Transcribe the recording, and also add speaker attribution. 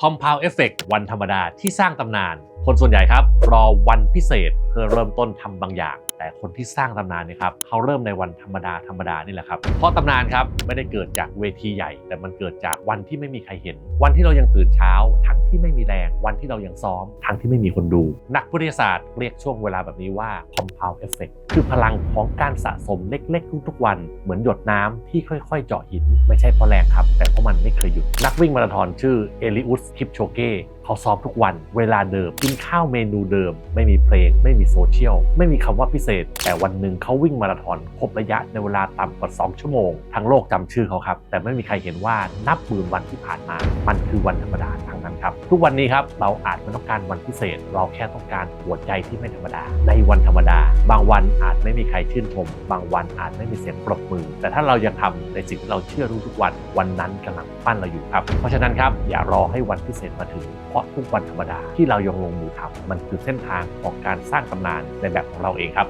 Speaker 1: Compound Effect วันธรรมดาที่สร้างตำนานคนส่วนใหญ่ครับรอวันพิเศษเพื่อเริ่มต้นทำบางอย่าง แต่คนที่สร้างตำนานเนี่ยครับเขาเริ่มในวันธรรมดาธรรมดานี่แหละครับ เพราะตำนานครับไม่ได้เกิดจากเวทีใหญ่ แต่มันเกิดจากวันที่ไม่มีใครเห็น วันที่เรายังตื่นเช้า ทั้งที่ไม่มีแรงวันที่เรายังซ้อม ทั้งที่ไม่มีคนดู นักวิทยาศาสตร์เรียกช่วงเวลาแบบนี้ว่า compound effect คือพลังของการสะสมเล็ก ๆ ทุกๆวัน เหมือนหยดน้ำที่ค่อยๆ เจาะหิน ไม่ใช่เพราะแรงครับ แต่เพราะมันไม่เคยหยุดนักวิ่งมาราธอนชื่อเอลิอุสคิปโชเกเขาซ้อมทุกวัน เวลาเดิม กินข้าวเมนูเดิม ไม่มีเพลง ไม่มีโซเชียล ไม่มีคำว่าพิเศษ แต่วันหนึ่งเขาวิ่งมาราธอนครบระยะในเวลาต่ำกว่า 2 ชั่วโมง ทั้งโลกจำชื่อเขาครับ แต่ไม่มีใครเห็นว่านับหมื่นวันที่ผ่านมา มันคือวันธรรมดาทั้งนั้นครับ ทุกวันนี้ครับ เราอาจไม่ต้องการวันพิเศษ เราแค่ต้องการหัวใจที่ไม่ธรรมดา ในวันธรรมดา บางวันอาจไม่มีใครชื่นชม บางวันอาจไม่มีเสียงปรบมือ แต่ถ้าเรายังทำในสิ่งที่เราเชื่อรู้ทุกวัน วันนั้นกำลังปั้นเราอยู่ครับ เพราะฉะนั้นครับ อย่ารอให้วันพิเศษมาถึงเพราะทุกวันธรรมดาที่เรายังลงมือทำมันคือเส้นทางของการสร้างตำนานในแบบของเราเองครับ